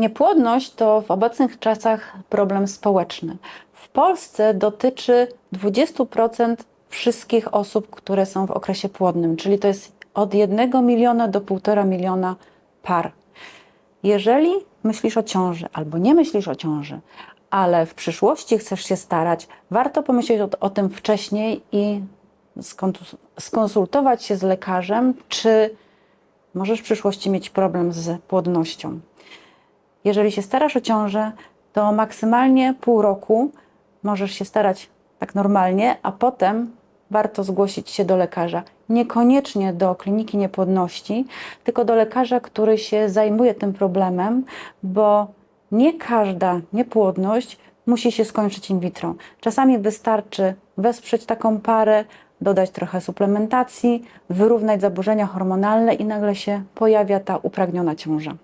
Niepłodność to w obecnych czasach problem społeczny. W Polsce dotyczy 20% wszystkich osób, które są w okresie płodnym, czyli to jest od 1 miliona do 1,5 miliona par. Jeżeli myślisz o ciąży albo nie myślisz o ciąży, ale w przyszłości chcesz się starać, warto pomyśleć o, o tym wcześniej i skonsultować się z lekarzem, czy możesz w przyszłości mieć problem z płodnością. Jeżeli się starasz o ciążę, to maksymalnie pół roku możesz się starać tak normalnie, a potem warto zgłosić się do lekarza. Niekoniecznie do kliniki niepłodności, tylko do lekarza, który się zajmuje tym problemem, bo nie każda niepłodność musi się skończyć in vitro. Czasami wystarczy wesprzeć taką parę, dodać trochę suplementacji, wyrównać zaburzenia hormonalne i nagle się pojawia ta upragniona ciąża.